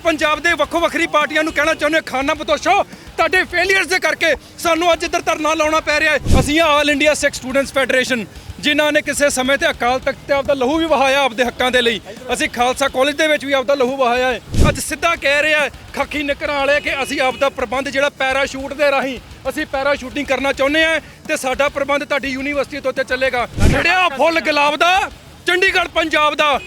ਪੰਜਾਬ ਦੇ ਵੱਖੋ ਵੱਖਰੀ ਪਾਰਟੀਆਂ ਨੂੰ ਕਹਿਣਾ ਚਾਹੁੰਦੇ ਹਾਂ, ਖਾਨਾ ਬਤੋਸ਼ੋ। ਤੁਹਾਡੇ ਫੇਲਿਅਰਸ ਦੇ ਕਰਕੇ ਸਾਨੂੰ ਅੱਜ ਇੱਧਰ ਧਰਨਾ ਲਾਉਣਾ ਪੈ ਰਿਹਾ ਹੈ। ਅਸੀਂ All India Sikh Students Federation ਜਿਨ੍ਹਾਂ ਨੇ ਕਿਸੇ ਸਮੇਂ ਤੇ ਅਕਾਲ ਤਖਤ ਤੇ ਆਪਦਾ ਲਹੂ ਵੀ ਵਹਾਇਆ ਆਪਦੇ ਹੱਕਾਂ ਦੇ ਲਈ। ਅਸੀਂ ਖਾਲਸਾ ਕਾਲਜ ਦੇ ਵਿੱਚ ਵੀ ਆਪਦਾ ਲਹੂ ਵਹਾਇਆ ਹੈ। ਅੱਜ ਸਿੱਧਾ ਕਹਿ ਰਿਹਾ ਹੈ ਖੱਖੀ ਨਿਕਰਾਂ ਵਾਲੇ ਕਿ ਅਸੀਂ ਆਪਦਾ ਪ੍ਰਬੰਧ ਜਿਹੜਾ ਪੈਰਾਸ਼ੂਟ ਦੇ ਰਾਹੀਂ ਅਸੀਂ ਪੈਰਾਸ਼ੂਟਿੰਗ ਕਰਨਾ ਚਾਹੁੰਦੇ ਹਾਂ ਤੇ ਸਾਡਾ ਪ੍ਰਬੰਧ ਤੁਹਾਡੀ ਯੂਨੀਵਰਸਿਟੀ ਤੋਂ ਉੱਤੇ ਚੱਲੇਗਾ। ਛੜਿਆ ਫੁੱਲ ਗੁਲਾਬ ਦਾ ਚੰਡੀਗੜ੍ਹ ਪੰਜਾਬ ਦਾ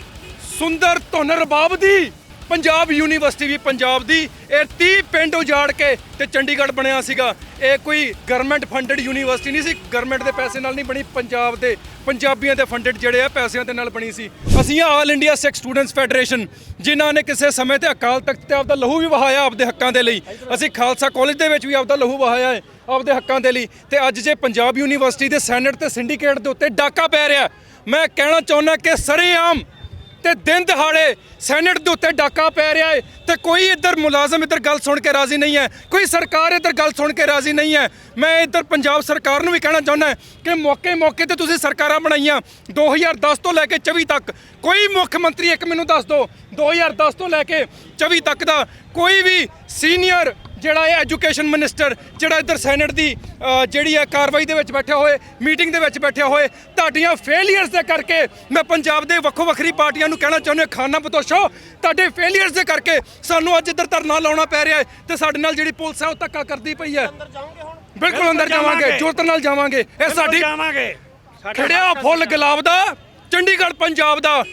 ਸੁੰਦਰ ਧੁਨ ਰਬਾਬ ਦੀ। ਪੰਜਾਬ ਯੂਨੀਵਰਸਿਟੀ ਵੀ ਪੰਜਾਬ ਦੀ, ਇਹ 30 ਪਿੰਡ ਉਜਾੜ ਕੇ ਤੇ ਚੰਡੀਗੜ੍ਹ ਬਣਿਆ ਸੀਗਾ। ਇਹ ਕੋਈ ਗਵਰਨਮੈਂਟ ਫੰਡਡ ਯੂਨੀਵਰਸਿਟੀ ਨਹੀਂ ਸੀ ਗਵਰਨਮੈਂਟ ਦੇ ਪੈਸੇ ਨਾਲ ਨਹੀਂ ਬਣੀ, ਪੰਜਾਬ ਦੇ, ਪੰਜਾਬੀਆਂ ਦੇ ਫੰਡਡ ਜਿਹੜੇ ਆ, ਪੈਸਿਆਂ ਦੇ ਨਾਲ ਬਣੀ ਸੀ। ਅਸੀਂ All India Sikh Students Federation ਜਿਨ੍ਹਾਂ ਨੇ ਕਿਸੇ ਸਮੇਂ ਤੇ ਅਕਾਲ ਤਖਤ ਤੇ ਆਪਦਾ ਲਹੂ ਵੀ ਵਹਾਇਆ ਆਪਦੇ ਹੱਕਾਂ ਦੇ ਲਈ। ਅਸੀਂ ਖਾਲਸਾ ਕਾਲਜ ਦੇ ਵਿੱਚ ਵੀ ਆਪਦਾ ਲਹੂ ਵਹਾਇਆ ਹੈ, ਆਪਦੇ ਹੱਕਾਂ ਦੇ ਲਈ। ਤੇ ਅੱਜ ਜੇ ਪੰਜਾਬ ਯੂਨੀਵਰਸਿਟੀ ਦੇ ਸੈਨੇਟ ਤੇ ਸਿੰਡੀਕੇਟ ਦੇ ਉੱਤੇ ਡਾਕਾ ਪੈ ਰਿਹਾ, ਮੈਂ ਕਹਿਣਾ ਚਾਹੁੰਦਾ ਕਿ ਸਰੇਆਮ ਤੇ ਦਿਨ ਦਿਹਾੜੇ ਸੈਨੇਟ ਦੇ ਉੱਤੇ ਡਾਕਾ ਪੈ ਰਿਹਾ ਹੈ ਤੇ ਕੋਈ ਇੱਧਰ ਮੁਲਾਜ਼ਮ ਇੱਧਰ ਗੱਲ ਸੁਣ ਕੇ ਰਾਜ਼ੀ ਨਹੀਂ ਹੈ, ਕੋਈ ਸਰਕਾਰ ਇੱਧਰ ਗੱਲ ਸੁਣ ਕੇ ਰਾਜ਼ੀ ਨਹੀਂ ਹੈ। ਮੈਂ ਇੱਧਰ ਪੰਜਾਬ ਸਰਕਾਰ ਨੂੰ ਵੀ ਕਹਿਣਾ ਚਾਹੁੰਦਾ ਕਿ ਮੌਕੇ ਮੌਕੇ ਤੇ ਤੁਸੀਂ ਸਰਕਾਰਾਂ ਬਣਾਈਆਂ 2010 ਤੋਂ ਲੈ ਕੇ 24 ਤੱਕ, ਕੋਈ ਮੁੱਖ ਮੰਤਰੀ ਇੱਕ ਮੈਨੂੰ ਦੱਸ ਦਿਓ 2010 ਤੋਂ ਲੈ ਕੇ 24 ਤੱਕ ਦਾ ਕੋਈ ਵੀ ਸੀਨੀਅਰ ਜਿਹੜਾ ਹੈ ਐਜੂਕੇਸ਼ਨ ਮਿਨਿਸਟਰ ਜਿਹੜਾ ਇੱਧਰ ਸੈਨੇਟ ਦੀ ਜਿਹੜੀ ਹੈ ਕਾਰਵਾਈ ਦੇ ਵਿੱਚ ਬੈਠੇ ਹੋਏ ਮੀਟਿੰਗ ਦੇ ਵਿੱਚ ਬੈਠੇ ਹੋਏ ਤੁਹਾਡੀਆਂ ਫੇਲਿਅਰਸ ਦੇ ਕਰਕੇ ਮੈਂ ਪੰਜਾਬ ਦੇ ਵੱਖੋ ਵੱਖਰੀ ਪਾਰਟੀਆਂ ਨੂੰ ਕਹਿਣਾ ਚਾਹੁੰਦਾ ਖਾਨਾ ਬਤੋਸ਼ੋ ਤੁਹਾਡੇ ਫੇਲਿਅਰਸ ਦੇ ਕਰਕੇ ਸਾਨੂੰ ਅੱਜ ਇੱਧਰ ਧਰਨਾ ਲਾਉਣਾ ਪੈ ਰਿਹਾ ਹੈ ਤੇ ਸਾਡੇ ਨਾਲ ਜਿਹੜੀ ਪੁਲਿਸ ਹੈ ਉਹ ਧੱਕਾ ਕਰਦੀ ਪਈ ਹੈ। ਬਿਲਕੁਲ ਅੰਦਰ ਜਾਵਾਂਗੇ ਜੁਰਤ ਨਾਲ ਜਾਵਾਂਗੇ। ਇਹ ਸਾਡੀ ਜਾਵਾਂਗੇ। ਖੜਿਆ ਫੁੱਲ ਗੁਲਾਬ ਦਾ ਚੰਡੀਗੜ੍ਹ ਪੰਜਾਬ ਦਾ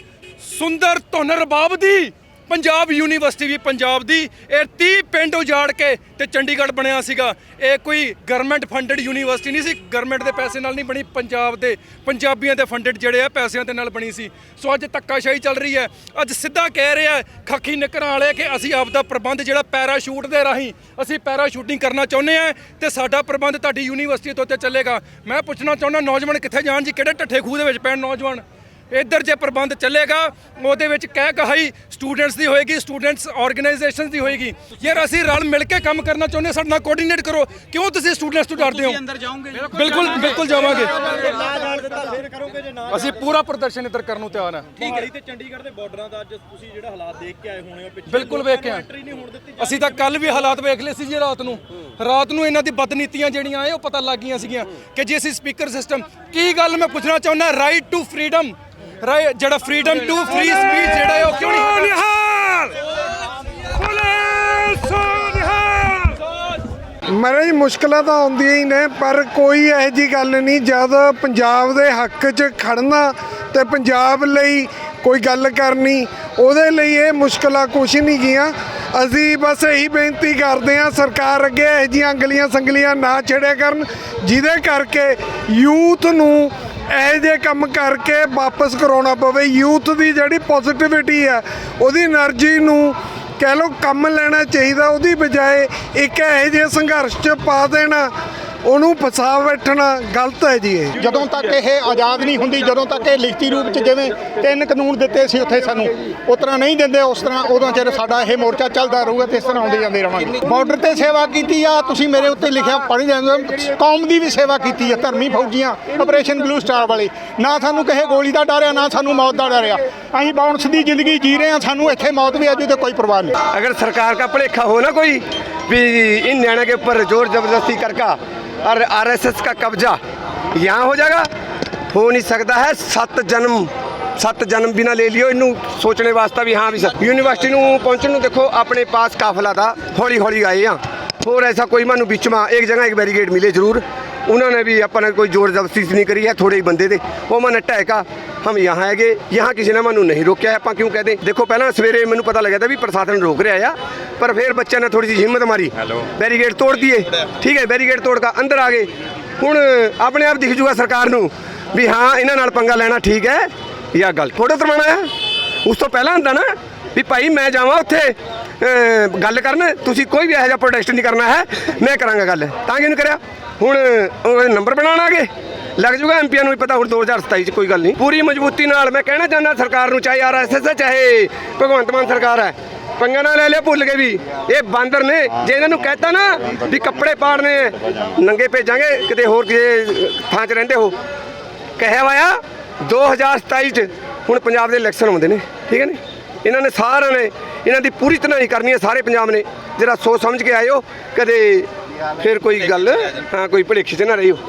ਸੁੰਦਰ ਧੁਨ ਰਬਾਬ ਦੀ ਪੰਜਾਬ ਯੂਨੀਵਰਸਿਟੀ ਵੀ ਪੰਜਾਬ ਦੀ, ਇਹ 30 ਪਿੰਡ ਉਜਾੜ ਕੇ ਤੇ ਚੰਡੀਗੜ੍ਹ ਬਣਿਆ ਸੀਗਾ। ਇਹ ਕੋਈ ਗਵਰਨਮੈਂਟ ਫੰਡਡ ਯੂਨੀਵਰਸਿਟੀ ਨਹੀਂ ਸੀ ਗਵਰਨਮੈਂਟ ਦੇ ਪੈਸੇ ਨਾਲ ਨਹੀਂ ਬਣੀ, ਪੰਜਾਬ ਦੇ, ਪੰਜਾਬੀਆਂ ਦੇ ਫੰਡਡ ਜਿਹੜੇ ਆ, ਪੈਸਿਆਂ ਦੇ ਨਾਲ ਬਣੀ ਸੀ। ਸੋ ਅੱਜ ਧੱਕਾਸ਼ਾਹੀ ਚੱਲ ਰਹੀ ਹੈ। ਅੱਜ ਸਿੱਧਾ ਕਹਿ ਰਿਹਾ ਹੈ ਖੱਖੀ ਨਿਕਰਾਂ ਵਾਲੇ ਕਿ ਅਸੀਂ ਆਪਦਾ ਪ੍ਰਬੰਧ ਜਿਹੜਾ ਪੈਰਾਸ਼ੂਟ ਦੇ ਰਾਹੀਂ ਅਸੀਂ ਪੈਰਾਸ਼ੂਟਿੰਗ ਕਰਨਾ ਚਾਹੁੰਦੇ ਹਾਂ ਤੇ ਸਾਡਾ ਪ੍ਰਬੰਧ ਤੁਹਾਡੀ ਯੂਨੀਵਰਸਿਟੀ ਤੋਂ ਉੱਤੇ ਚੱਲੇਗਾ। ਮੈਂ ਪੁੱਛਣਾ ਚਾਹੁੰਦਾ, ਨੌਜਵਾਨ ਕਿੱਥੇ ਜਾਣ ਜੀ? ਕਿਹੜੇ ਢੱਠੇ ਖੂਹ ਦੇ ਵਿੱਚ ਪੈਣ ਨੌਜਵਾਨ? ਇੱਧਰ ਜੇ ਪ੍ਰਬੰਧ ਚੱਲੇਗਾ ਉਹਦੇ ਵਿੱਚ ਕਹਿ ਕਹਾਈ ਸਟੂਡੈਂਟਸ ਦੀ ਹੋਏਗੀ ਸਟੂਡੈਂਟਸ ਆਰਗੇਨਾਈਜੇਸ਼ਨਸ ਦੀ ਹੋਏਗੀ। ਯਾਰ ਅਸੀਂ ਰਲ ਮਿਲ ਕੇ ਕੰਮ ਕਰਨਾ ਚਾਹੁੰਦੇ ਹਾਂ, ਸਾਡੇ ਨਾਲ ਕੋਆਰਡੀਨੇਟ ਕਰੋ। ਕਿਉਂ ਤੁਸੀਂ ਸਟੂਡੈਂਟਸ ਤੋਂ ਡਰਦੇ ਹੋ? ਬਿਲਕੁਲ ਬਿਲਕੁਲ ਜਾਵਾਂਗੇ। ਅਸੀਂ ਪੂਰਾ ਪ੍ਰਦਰਸ਼ਨ ਇੱਧਰ ਕਰਨ ਨੂੰ ਤਿਆਰ ਹਾਂ। ਮੋਹਾਲੀ ਤੇ ਚੰਡੀਗੜ੍ਹ ਦੇ ਬਾਰਡਰਾਂ ਦਾ ਅੱਜ ਤੁਸੀਂ ਜਿਹੜਾ ਹਾਲਾਤ ਦੇਖ ਕੇ ਆਏ ਹੋਣੇ ਹੋ ਪਿੱਛੇ ਬਿਲਕੁਲ ਵੇਖ ਕੇ ਆਏ। ਅਸੀਂ ਤਾਂ ਕੱਲ ਵੀ ਹਾਲਾਤ ਵੇਖ ਲਏ ਸੀ ਜੀ ਰਾਤ ਨੂੰ। ਰਾਤ ਨੂੰ ਇਹਨਾਂ ਦੀ ਬਦਨੀਤੀਆਂ ਜਿਹੜੀਆਂ ਆਏ ਉਹ ਪਤਾ ਲੱਗ ਗਈਆਂ ਸੀਗੀਆਂ ਕਿ ਜੇ ਅਸੀਂ ਸਪੀਕਰ ਸਿਸਟਮ ਕੀ ਗੱਲ ਮੈਂ ਪੁੱਛਣਾ ਚਾਹੁੰਦਾ ਰਾਈਟ ਟੂ ਫਰੀडम ਰਾਈਟ ਜਿਹੜਾ ਫਰੀडम ਟੂ ਫ੍ਰੀ ਸਪੀਚ ਜਿਹੜਾ ਹੈ ਉਹ ਕਿਉਂ ਨਹੀਂ ਮਹਾਰਾਜ ਮੁਸ਼ਕਲਾਂ ਤਾਂ ਆਉਂਦੀਆਂ ਹੀ ਨੇ ਪਰ ਕੋਈ ਇਹੋ ਜੀ ਗੱਲ ਨਹੀਂ ਜਦ ਪੰਜਾਬ ਦੇ ਹੱਕ 'ਚ ਖੜਨਾ ਤੇ ਪੰਜਾਬ ਲਈ ਕੋਈ ਗੱਲ ਕਰਨੀ ਉਹਦੇ ਲਈ ਇਹ ਮੁਸ਼ਕਲਾਂ ਕੁਛ ਨਹੀਂ ਗੀਆਂ ਅਸੀਂ ਬਸ ਇਹੀ ਬੇਨਤੀ ਕਰਦੇ ਹਾਂ ਸਰਕਾਰ ਅੱਗੇ ਇਹੋ ਜਿਹੀਆਂ ਅੰਗਲੀਆਂ ਸੰਗਲੀਆਂ ਨਾ ਛੇੜਿਆ ਕਰਨ ਜਿਹਦੇ ਕਰਕੇ ਯੂਥ ਨੂੰ ਇਹ ਜੇ ਕੰਮ ਕਰਕੇ ਵਾਪਸ ਕਰਾਉਣਾ ਪਵੇ ਯੂਥ ਦੀ ਜਿਹੜੀ ਪੋਜ਼ਿਟਿਵਿਟੀ ਹੈ, ਉਹਦੀ એનર્ਜੀ ਨੂੰ ਕਹਿ ਲੋ ਕੰਮ ਲੈਣਾ ਚਾਹੀਦਾ, ਉਹਦੀ ਬਜਾਏ ਇੱਕ ਇਹ ਜੇ ਸੰਘਰਸ਼ 'ਚ ਪਾ ਦੇਣਾ। ਉਹਨੂੰ ਫਸਾ ਬੈਠਣਾ ਗਲਤ ਹੈ ਜੀ ਇਹ ਜਦੋਂ ਤੱਕ ਇਹ ਆਜ਼ਾਦ ਨਹੀਂ ਹੁੰਦੀ ਜਦੋਂ ਤੱਕ ਇਹ ਲਿਖਤੀ ਰੂਪ 'ਚ ਜਿਵੇਂ ਤਿੰਨ ਕਾਨੂੰਨ ਦਿੱਤੇ ਸੀ ਉੱਥੇ ਸਾਨੂੰ ਉਸ ਤਰ੍ਹਾਂ ਨਹੀਂ ਦਿੰਦੇ ਉਸ ਤਰ੍ਹਾਂ ਉਦੋਂ ਚਿਰ ਸਾਡਾ ਇਹ ਮੋਰਚਾ ਚੱਲਦਾ ਰਹੂਗਾ ਤੇ ਇਸ ਤਰ੍ਹਾਂ ਆਉਂਦੇ ਜਾਂਦੇ ਰਵਾਂਗੇ ਬਾਰਡਰ ਤੇ ਸੇਵਾ ਕੀਤੀ ਆ ਤੁਸੀਂ ਮੇਰੇ ਉੱਤੇ ਲਿਖਿਆ ਪੜ੍ਹ ਜਾਂਦੇ ਹੋ ਕੌਮ ਦੀ ਵੀ ਸੇਵਾ ਕੀਤੀ ਆ ਧਰਮੀ ਫੌਜੀਆਂ ਆਪਰੇਸ਼ਨ ਬਲੂ ਸਟਾਰ ਵਾਲੇ ਨਾ ਸਾਨੂੰ ਕਿਸੇ ਗੋਲੀ ਦਾ ਡਰ ਆ ਨਾ ਸਾਨੂੰ ਮੌਤ ਦਾ ਡਰ ਆ ਅਸੀਂ ਬਾਉਂਸ ਦੀ ਜ਼ਿੰਦਗੀ ਜੀ ਰਹੇ ਆ ਸਾਨੂੰ ਇੱਥੇ ਮੌਤ ਵੀ ਆਜੂ ਤੇ ਕੋਈ ਪਰਵਾਹ ਨਹੀਂ अगर सरकार का भलेखा हो ना कोई भी इन न्याणों के ऊपर जोर जबरदस्ती करका और आरएसएस का कब्जा यहाँ हो जाएगा हो नहीं सकता है सत्त जन्म ਸੱਤ ਜਨਮ ਵੀ ਨਾ ਲੈ ਲਿਓ ਇਹਨੂੰ ਸੋਚਣੇ ਵਾਸਤੇ ਵੀ ਹਾਂ ਵੀ ਸੱਤ ਯੂਨੀਵਰਸਿਟੀ ਨੂੰ ਪਹੁੰਚਣ ਨੂੰ ਦੇਖੋ ਆਪਣੇ ਪਾਸ ਕਾਫਲਾ ਦਾ ਹੌਲੀ ਹੌਲੀ ਆਏ ਆ ਹੋਰ ਐਸਾ ਕੋਈ ਮਾਨੂੰ ਵਿੱਚ ਮਾ ਇੱਕ ਜਗ੍ਹਾ ਇੱਕ ਬੈਰੀਗੇਡ ਮਿਲੇ ਜ਼ਰੂਰ उन्होंने भी अपना कोई जोर जबरदस्ती नहीं करी है थोड़े ही बंदे थे वो मन टहका हम यहाँ है गए यहाँ किसी ने ਮੈਨੂੰ ਨਹੀਂ ਰੋਕਿਆ ਆਪਾਂ ਕਿਉਂ ਕਹਦੇ ਦੇਖੋ ਪਹਿਲਾਂ ਸਵੇਰੇ ਮੈਨੂੰ ਪਤਾ ਲੱਗਿਆ ਤਾਂ ਵੀ ਪ੍ਰਸ਼ਾਸਨ ਰੋਕ ਰਿਹਾ ਆ ਪਰ ਫਿਰ ਬੱਚਿਆਂ ਨੇ ਥੋੜੀ ਜਿਹੀ ਹਿੰਮਤ ਮਾਰੀ ਬੈਰੀਗੇਡ ਤੋੜ ਦਈਏ ਠੀਕ ਹੈ ਬੈਰੀਗੇਡ ਤੋੜ ਕੇ ਅੰਦਰ ਆ ਗਏ ਹੁਣ ਆਪਣੇ ਆਪ ਦਿਖ ਜੂਗਾ ਸਰਕਾਰ ਨੂੰ ਵੀ ਹਾਂ ਇਹਨਾਂ ਨਾਲ ਪੰਗਾ ਲੈਣਾ ਠੀਕ ਹੈ ਜਾਂ ਗੱਲ ਫੋਟੋ ਤਰਵਾਣਾ ਹੈ ਉਸ ਤੋਂ ਪਹਿਲਾਂ ਹੁੰਦਾ ਨਾ ਵੀ ਭਾਈ ਮੈਂ ਜਾਵਾਂ ਉੱਥੇ ਅਹ, ਗੱਲ ਕਰਨ ਤੁਸੀਂ ਕੋਈ ਵੀ ਇਹੋ ਜਿਹਾ ਪ੍ਰੋਟੈਸਟ ਨਹੀਂ ਕਰਨਾ ਹੈ ਮੈਂ ਕਰਾਂਗਾ ਗੱਲ ਤਾਂ ਕਿ ਇਹਨੂੰ ਕਰਿਆ ਹੁਣ ਉਹ ਨੰਬਰ ਬਣਾਉਣ ਆ ਲੱਗ ਜੂਗਾ ਐਮਪੀਆਂ ਨੂੰ ਵੀ ਪਤਾ, ਹੁਣ 2027 ਚ ਕੋਈ ਗੱਲ ਨਹੀਂ। ਪੂਰੀ ਮਜ਼ਬੂਤੀ ਨਾਲ ਮੈਂ ਕਹਿਣਾ ਚਾਹੁੰਦਾ ਸਰਕਾਰ ਨੂੰ, ਚਾਹੇ ਆਰਐਸਐਸ ਹੈ, ਚਾਹੇ ਭਗਵੰਤ ਮਾਨ ਸਰਕਾਰ ਹੈ, ਪੰਗਾ ਨਾ ਲੈ ਲਿਆ ਭੁੱਲ ਗਏ ਵੀ। ਇਹ ਬਾਂਦਰ ਨੇ, ਜੇ ਇਹਨਾਂ ਨੂੰ ਕਹਿਤਾ ਨਾ ਵੀ ਕੱਪੜੇ ਪਾੜਨੇ ਨੰਗੇ ਭੇਜਾਂਗੇ, ਕਿਤੇ ਹੋਰ ਕਿਸੇ ਥਾਂ 'ਚ ਰਹਿੰਦੇ ਹੋ। ਕਹਿਆ ਹੋਇਆ 2027 ਚ ਹੁਣ ਪੰਜਾਬ ਦੇ ਇਲੈਕਸ਼ਨ ਆਉਂਦੇ ਨੇ, ਠੀਕ ਹੈ ਨੇ? ਇਹਨਾਂ ਨੇ ਸਾਰਿਆਂ ਨੇ, ਇਹਨਾਂ ਦੀ ਪੂਰੀ ਤਰ੍ਹਾਂ ਹੀ ਕਰਨੀ ਹੈ, ਸਾਰੇ ਪੰਜਾਬ ਨੇ। ਜਿਹੜਾ ਸੋਚ ਸਮਝ ਕੇ ਆਇਓ, ਕਦੇ ਫਿਰ ਕੋਈ ਗੱਲ? ਹਾਂ ਕੋਈ ਭੁਲੇਖੇ 'ਚ ਨਾ ਰਹੀਓ।